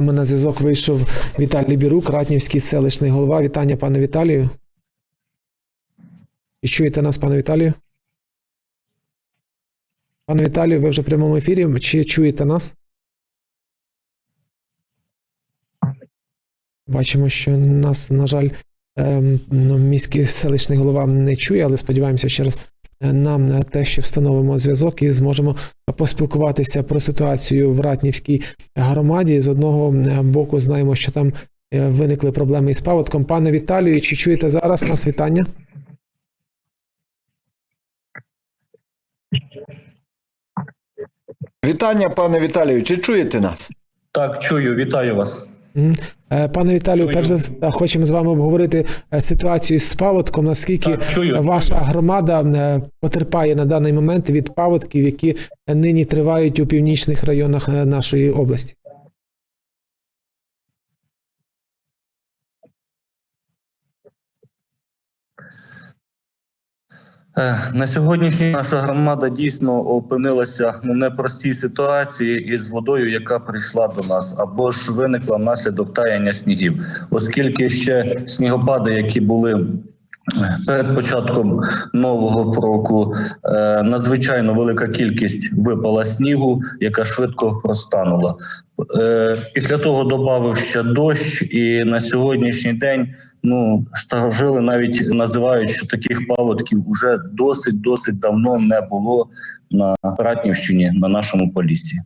нами на зв'язок вийшов Віталій Бірук, Ратнівський селищний голова. Вітання, пане Віталію. І чуєте нас, пане Віталію? Пане Віталію, ви вже в прямому ефірі. Чи чуєте нас? Бачимо, що нас, на жаль, ем, ну, міський селищний голова не чує, але сподіваємося, ще раз нам те, що встановимо зв'язок і зможемо поспілкуватися про ситуацію в Ратнівській громаді. З одного боку, знаємо, що там е, виникли проблеми із паводком. Пане Віталію, чи чуєте зараз нас вітання? Вітання, пане Віталію. Чи чуєте нас? Так, чую, вітаю вас. Е, Пане Віталію, Чую. перш за все, хочемо з вами обговорити е, ситуацію з паводком. Наскільки Так, чую. ваша громада е, потерпає на даний момент від паводків, які нині тривають у північних районах нашої області? На сьогоднішній наша громада дійсно опинилася в непростій ситуації із водою, яка прийшла до нас, або ж виникла внаслідок таяння снігів, оскільки ще снігопади, які були перед початком нового року, е, надзвичайно велика кількість випала снігу, яка швидко розтанула. Е, Після того додав ще дощ, і на сьогоднішній день ну старожили навіть називають, що таких паводків уже досить досить давно не було на Ратнівщині, на нашому полісі.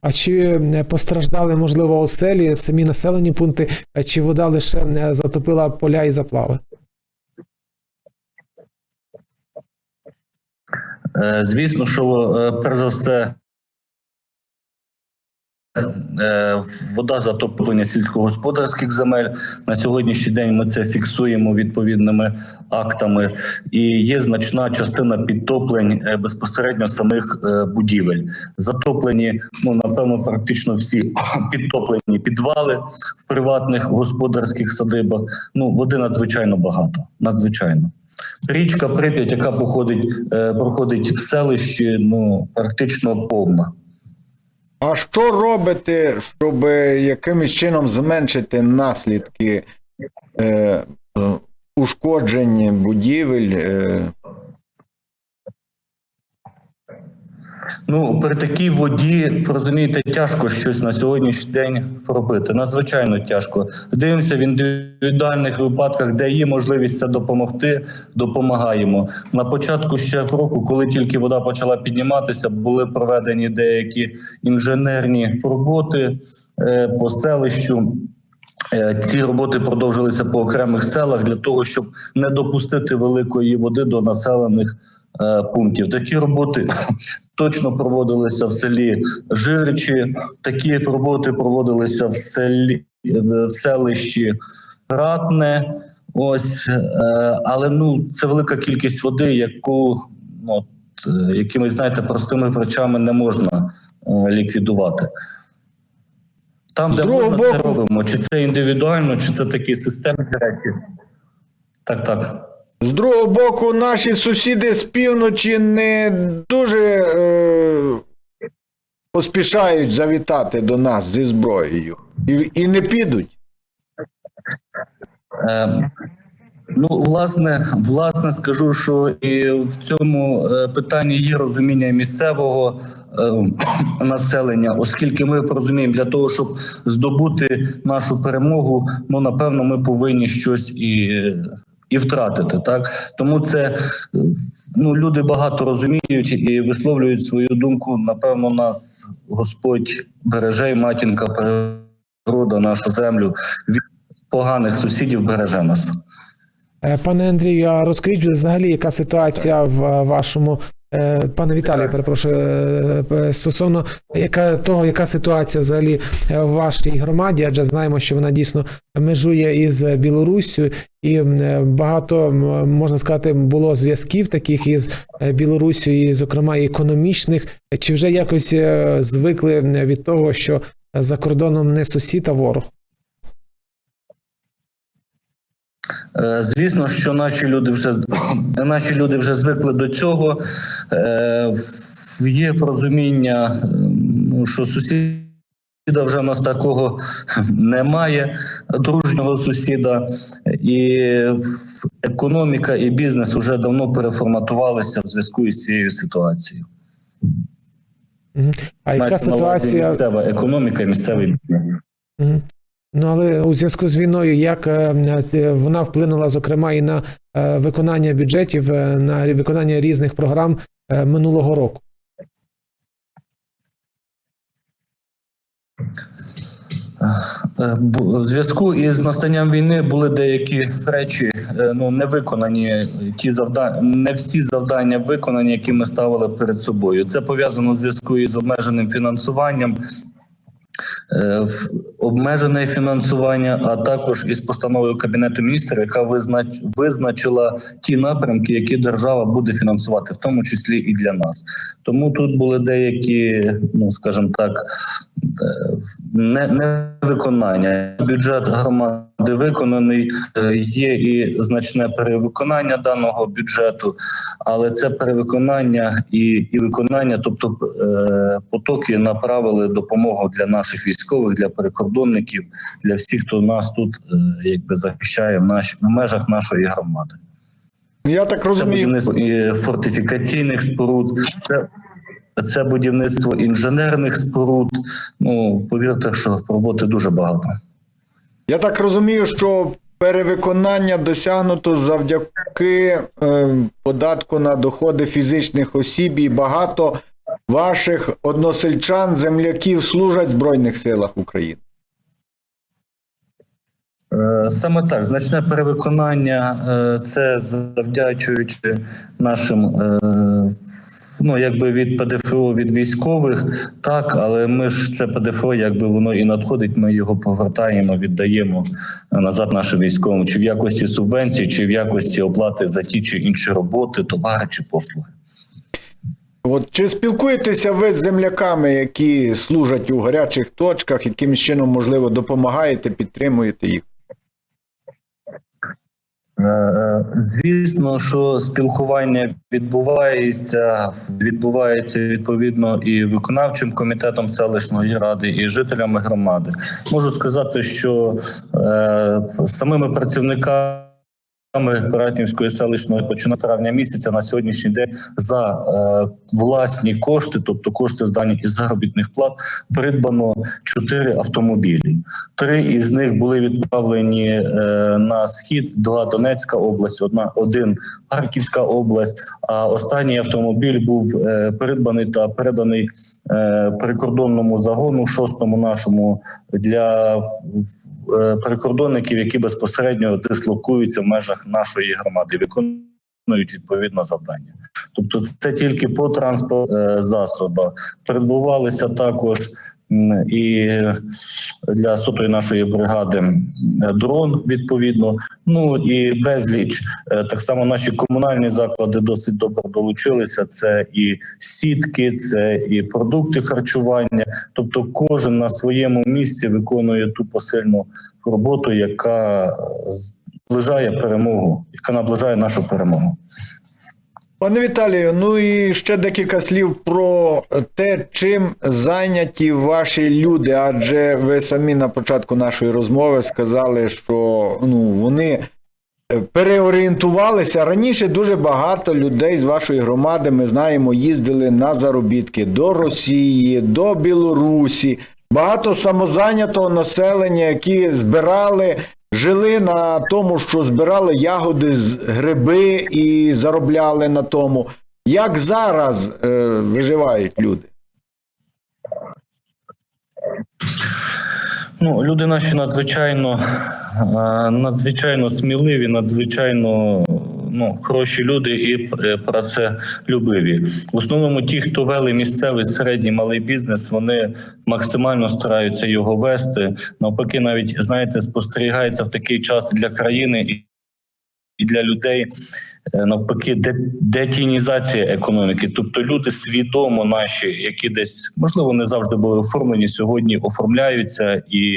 А чи е, постраждали, можливо, оселі, самі населені пункти, е, чи вода лише е, затопила поля і заплави? Звісно, що перш за все. Е, Вода затоплення сільськогосподарських земель на сьогоднішній день ми це фіксуємо відповідними актами, і є значна частина підтоплень е, безпосередньо самих е, будівель. Затоплені, ну напевно, практично всі підтоплені підвали в приватних господарських садибах. Ну води надзвичайно багато. Надзвичайно. Річка Прип'ять, яка походить, проходить в селищі, ну практично повна. А що робити, щоб якимось чином зменшити наслідки е, е, ушкоджень будівель? Е, Ну при такій воді розумієте, тяжко щось на сьогоднішній день робити. Надзвичайно тяжко. Дивимося в індивідуальних випадках, де є можливість це допомогти. Допомагаємо на початку ще року, коли тільки вода почала підніматися, були проведені деякі інженерні роботи е, по селищу. Е, Ці роботи продовжилися по окремих селах для того, щоб не допустити великої води до населених е, пунктів. Такі роботи точно проводилися в селі Жиричі. Такі роботи проводилися в селі в селищі Ратне. Ось, е, але ну це велика кількість води, яку ну, от, якимись знаєте простими речами не можна ліквідувати. Там, де другого боку... це робимо. Чи це індивідуально, чи це такі системні речі. Так, так. з другого боку, наші сусіди з півночі не дуже е, поспішають завітати до нас зі зброєю і, і не підуть. Е, Ну, власне, власне, скажу, що і в цьому е, питанні є розуміння місцевого е, населення, оскільки ми розуміємо, для того, щоб здобути нашу перемогу, ну напевно, ми повинні щось і. І втратити так, тому це е, ну люди багато розуміють і висловлюють свою думку. Напевно, нас Господь береже, і матінка природа, нашу землю від поганих сусідів береже нас. Е, Пане Андрію, а розкажіть взагалі, яка ситуація в е, вашому е, пане Віталію, перепрошую, стосовно яка того, яка ситуація взагалі в вашій громаді? Адже знаємо, що вона дійсно межує із Білоруссю, і багато можна сказати було зв'язків таких із Білоруссю, і зокрема і економічних. Чи вже якось звикли від того, що за кордоном не сусід, а ворог? Е, Звісно, що наші люди вже наші люди вже звикли до цього. Е, Є порозуміння, е, ну, що сусід сусіда вже в нас такого немає, дружнього сусіда, і економіка і бізнес вже давно переформатувалися в зв'язку із цією ситуацією. А яка Мається ситуація? місцева економіка і місцевий бізнес. Ну але у зв'язку з війною, як е, е, вона вплинула, зокрема, і на е, виконання бюджетів, на виконання різних програм минулого року? В зв'язку із настанням війни були деякі речі ну не виконані. Ті завдання, не всі завдання виконані, які ми ставили перед собою. Це пов'язано в зв'язку із обмеженим фінансуванням. Е, Обмежене фінансування, а також із постановою кабінету міністрів, яка визнач, визначила ті напрямки, які держава буде фінансувати, в тому числі і для нас. Тому тут були деякі, ну скажімо так, невиконання. не, не виконання. Громади виконаний, е, є і значне перевиконання даного бюджету, але це перевиконання і, і виконання, тобто е, потоки направили допомогу для наших військових, для прикордонників, для всіх, хто нас тут е, якби захищає в, наш, в межах нашої громади. Я так Це розумію, будівництво і фортифікаційних споруд, це, це будівництво інженерних споруд. Ну повірте, що роботи дуже багато. Я так розумію, що перевиконання досягнуто завдяки е, податку на доходи фізичних осіб і багато ваших односельчан, земляків служать в Збройних силах України. Е, Саме так, значне перевиконання е, це завдячуючи нашим. Е, Ну, якби від ПДФО від військових, так, але ми ж це ПДФО, якби воно і надходить, ми його повертаємо, віддаємо назад нашим військовим, чи в якості субвенцій, чи в якості оплати за ті чи інші роботи, товари чи послуги. От чи спілкуєтеся ви з земляками, які служать у гарячих точках, яким чином можливо допомагаєте, підтримуєте їх? Е, Звісно, що спілкування відбувається, відбувається відповідно і виконавчим комітетом селищної ради, і жителями громади. Можу сказати, що е, самими працівниками. Пиратівської селищної починає з травня місяця на сьогоднішній день за е, власні кошти, тобто кошти здані із заробітних плат, придбано чотири автомобілі. Три із них були відправлені е, на схід, два Донецька область, одна один Харківська область. А останній автомобіль був е, придбаний та переданий е, прикордонному загону, шостому нашому для е, прикордонників, які безпосередньо дислокуються в межах нашої громади. Виконують відповідне завдання. Тобто, це тільки по транспорт е, засобах. Перебувалися також і для сотої нашої бригади дрон відповідно. Ну і безліч Е, так само наші комунальні заклади досить добре долучилися. Це і сітки, це і продукти харчування. Тобто, кожен на своєму місці виконує ту посильну роботу, яка наближає перемогу, яка наближає нашу перемогу. Пане Віталію, ну і ще декілька слів про те, чим зайняті ваші люди, адже ви самі на початку нашої розмови сказали, що ну, вони е, переорієнтувалися. Раніше дуже багато людей з вашої громади, ми знаємо, їздили на заробітки до Росії, до Білорусі. Багато самозайнятого населення, які збирали жили на тому, що збирали ягоди з гриби і заробляли на тому. Як зараз е, виживають люди? Ну, люди наші надзвичайно, е, надзвичайно сміливі, надзвичайно ну, хороші люди і е, працелюбиві. В основному ті, хто вели місцевий середній малий бізнес, вони максимально стараються його вести. Навпаки, навіть знаєте, спостерігається в такий час для країни і- для людей. е, Навпаки, де детінізація економіки, тобто люди свідомо наші, які десь можливо не завжди були оформлені, сьогодні оформляються і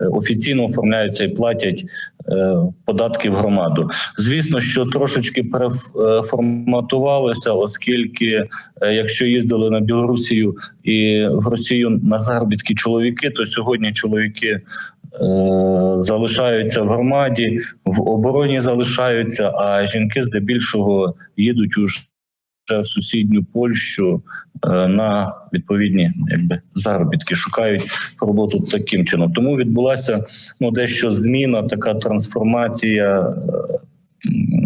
е, офіційно оформляються і платять е, податки в громаду. Звісно, що трошечки переформатувалося, оскільки якщо їздили на Білорусію і в Росію на заробітки чоловіки, то сьогодні чоловіки залишаються в громаді, в обороні залишаються, а жінки здебільшого їдуть уже в сусідню Польщу е, на відповідні якби заробітки, шукають роботу таким чином. Тому відбулася ну дещо зміна, така трансформація.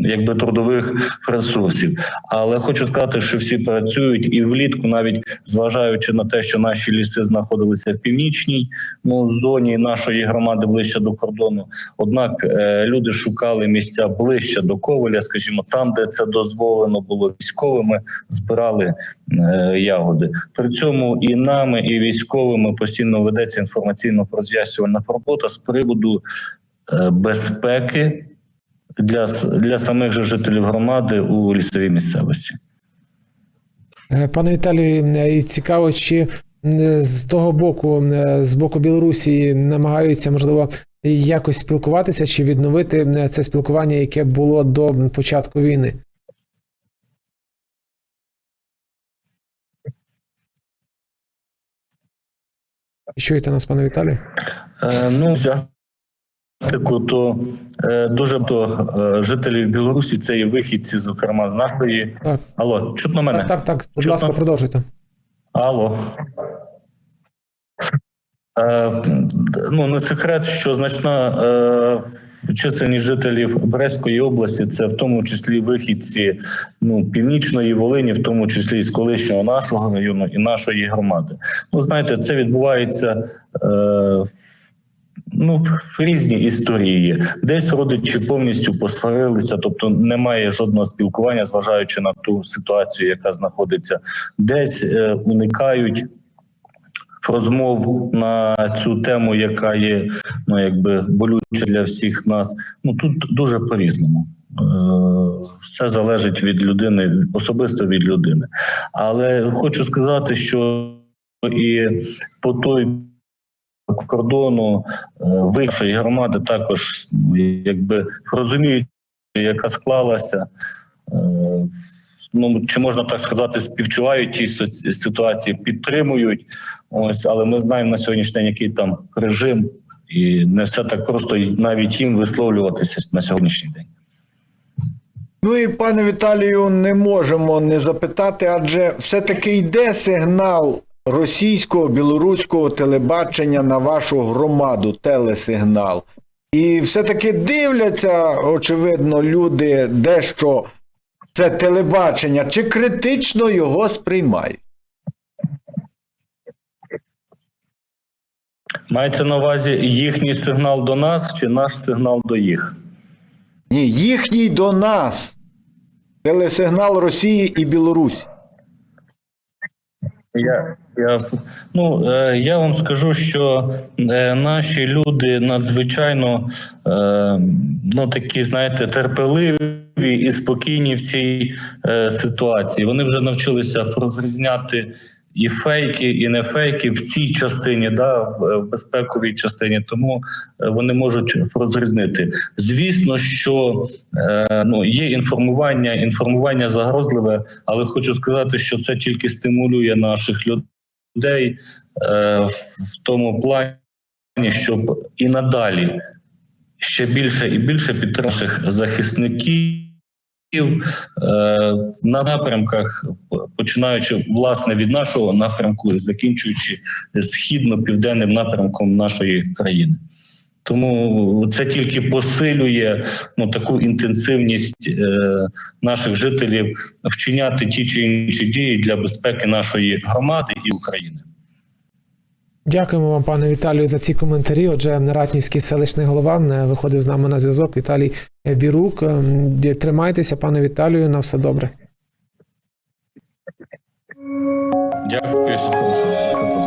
Якби трудових ресурсів, але хочу сказати, що всі працюють і влітку, навіть зважаючи на те, що наші ліси знаходилися в північній ну, зоні нашої громади ближче до кордону. Однак е, люди шукали місця ближче до Ковеля, скажімо, там, де це дозволено було військовими, збирали е, ягоди. При цьому і нами, і військовими постійно ведеться інформаційно роз'яснювальна робота з приводу е, безпеки для, для самих же жителів громади у лісовій місцевості. Е, Пане Віталію, е, і цікаво, чи е, з того боку, з боку Білорусі, намагаються можливо якось спілкуватися чи відновити це спілкування, яке було до початку війни. Чуєте нас, пане Віталію? Е, ну, то е, дуже багато е, жителів Білорусі це і вихідці, зокрема з нашої. Так. Алло, чутно мене? Так, так, так. Будь Чутно? ласка, продовжуйте. Алло. Е, ну, не секрет, що значна е, чисельність жителів Брестської області це в тому числі вихідці ну, північної Волині, в тому числі і з колишнього нашого району і нашої громади. Ну, знаєте, це відбувається е, в, ну, різні історії. Десь родичі повністю посварилися, тобто немає жодного спілкування, зважаючи на ту ситуацію, яка знаходиться, десь е, уникають розмов на цю тему, яка є ну якби болюча для всіх нас. Ну тут дуже по-різному. Е, Все залежить від людини, особисто від людини. Але хочу сказати, що і по той кордону е, вищої громади також якби розуміють, яка склалася. Е, Ну чи можна так сказати, співчувають ті ситуації, підтримують. Ось, але ми знаємо на сьогоднішній день, який там режим, і не все так просто навіть їм висловлюватися на сьогоднішній день. Ну і пане Віталію, не можемо не запитати, адже все-таки йде сигнал російського білоруського телебачення на вашу громаду, телесигнал. І все-таки дивляться, очевидно, люди дещо це телебачення, чи критично його сприймають. Мається на увазі їхній сигнал до нас чи наш сигнал до їх? Ні, їхній до нас. Телесигнал Росії і Білорусі. Я, я, ну, е, я вам скажу, що е, наші люди надзвичайно е, ну, такі, знаєте, терпеливі і спокійні в цій ситуації. Вони вже навчилися розрізняти і фейки, і не фейки в цій частині, да, в, в безпековій частині. Тому е, вони можуть розрізнити. Звісно, що е, ну, є інформування, інформування загрозливе, але хочу сказати, що це тільки стимулює наших людей е, в тому плані, щоб і надалі ще більше і більше підтримати захисників. Е, На напрямках, починаючи власне від нашого напрямку і закінчуючи східно-південним напрямком нашої країни. Тому це тільки посилює ну таку інтенсивність е, наших жителів вчиняти ті чи інші дії для безпеки нашої громади і України. Дякуємо вам, пане Віталію, за ці коментарі. Отже, Ратнівський селищний голова не виходив з нами на зв'язок. Віталій Бірук. Ем, Тримайтеся, пане Віталію, на все добре. Дякую.